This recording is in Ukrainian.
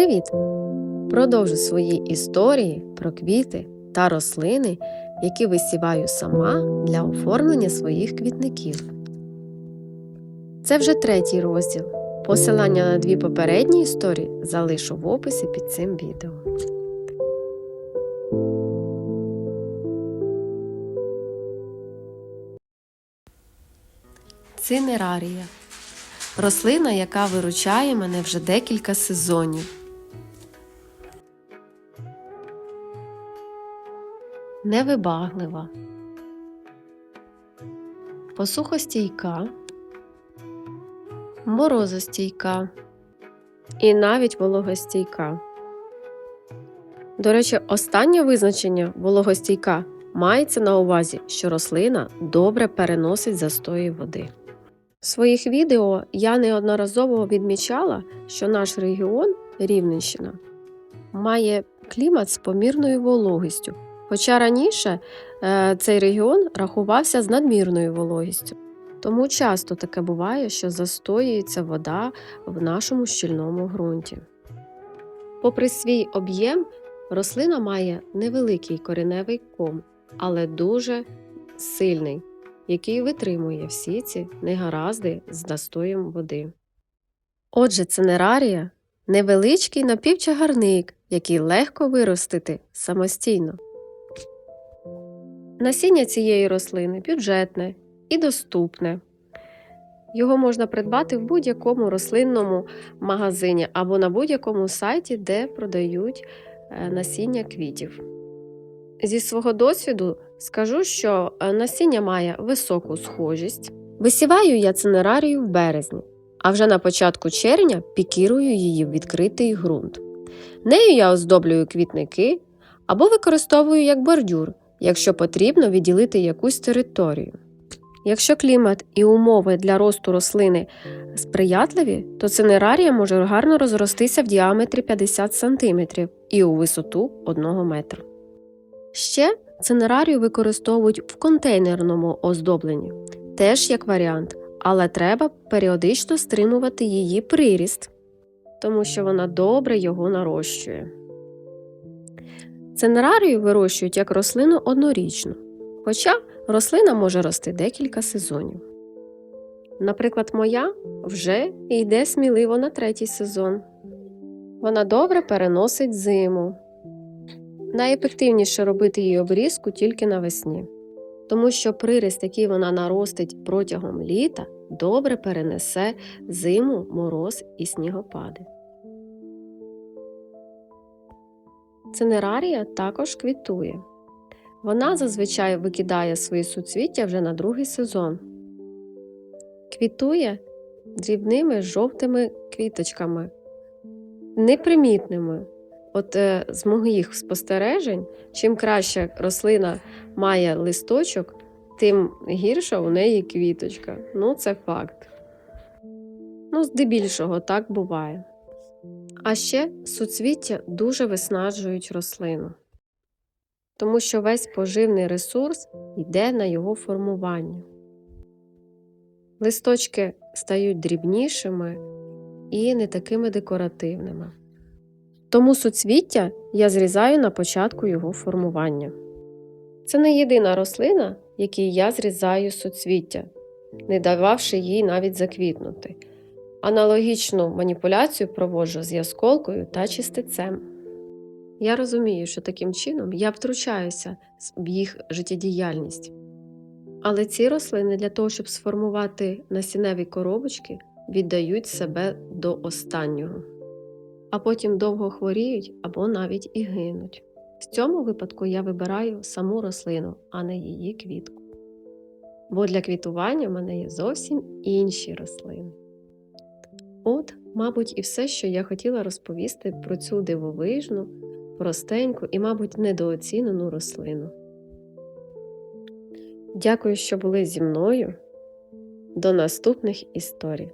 Привіт! Продовжу свої історії про квіти та рослини, які висіваю сама для оформлення своїх квітників. Це вже третій розділ. Посилання на дві попередні історії залишу в описі під цим відео. Цинерарія рослина, яка виручає мене вже декілька сезонів. Невибаглива, посухостійка, морозостійка і навіть вологостійка. До речі, останнє визначення вологостійка мається на увазі, що рослина добре переносить застої води. В своїх відео я неодноразово відмічала, що наш регіон Рівненщина має клімат з помірною вологістю, хоча раніше е, цей регіон рахувався з надмірною вологістю. Тому часто таке буває, що застоюється вода в нашому щільному ґрунті. Попри свій об'єм, рослина має невеликий кореневий ком, але дуже сильний який витримує всі ці негаразди з настоєм води. Отже, цинерарія невеличкий напівчагарник, який легко виростити самостійно. Насіння цієї рослини бюджетне і доступне. Його можна придбати в будь-якому рослинному магазині або на будь-якому сайті, де продають е, насіння квітів. Зі свого досвіду скажу, що е, насіння має високу схожість. Висіваю я цинерарію в березні, а вже на початку червня пікірую її в відкритий ґрунт. Нею я оздоблюю квітники або використовую як бордюр, якщо потрібно відділити якусь територію. Якщо клімат і умови для росту рослини сприятливі, то цинерарія може гарно розростися в діаметрі 50 см і у висоту 1 метра. Ще цинерарію використовують в контейнерному оздобленні, теж як варіант, але треба періодично стримувати її приріст, тому що вона добре його нарощує. Цинерарію вирощують як рослину однорічну, хоча рослина може рости декілька сезонів. Наприклад, моя вже йде сміливо на третій сезон. Вона добре переносить зиму. Найефективніше робити її обрізку тільки навесні, тому що приріст, який вона наростить протягом літа, добре перенесе зиму, мороз і снігопади. Цинерарія також квітує. Вона зазвичай викидає свої суцвіття вже на другий сезон. Квітує дрібними жовтими квіточками, непримітними. От е, з моїх спостережень, чим краще рослина має листочок, тим гірша у неї квіточка. Ну, це факт. Ну, здебільшого так буває. А ще суцвіття дуже виснаджують рослину, тому що весь поживний ресурс йде на його формування. Листочки стають дрібнішими і не такими декоративними. Тому суцвіття я зрізаю на початку його формування. Це не єдина рослина, якій я зрізаю суцвіття, не дававши їй навіть заквітнути. Аналогічну маніпуляцію проводжу з ясколкою та чистицем. Я розумію, що таким чином я втручаюся в їх життєдіяльність. Але ці рослини для того, щоб сформувати насінневі коробочки, віддають себе до останнього а потім довго хворіють або навіть і гинуть. В цьому випадку я вибираю саму рослину, а не її квітку. Бо для квітування в мене є зовсім інші рослини. От, мабуть, і все, що я хотіла розповісти про цю дивовижну, простеньку і, мабуть, недооцінену рослину. Дякую, що були зі мною. До наступних історій!